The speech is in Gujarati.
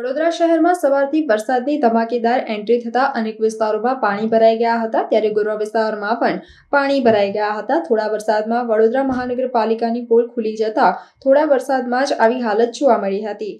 વડોદરા શહેરમાં સવારથી વરસાદની ધમાકેદાર એન્ટ્રી થતા અનેક વિસ્તારોમાં પાણી ભરાઈ ગયા હતા. ત્યારે ગોરવા વિસ્તારમાં પણ પાણી ભરાઈ ગયા હતા. થોડા વરસાદમાં વડોદરા મહાનગરપાલિકાની પોલ ખુલી જતા થોડા વરસાદમાં જ આવી હાલત જોવા મળી હતી.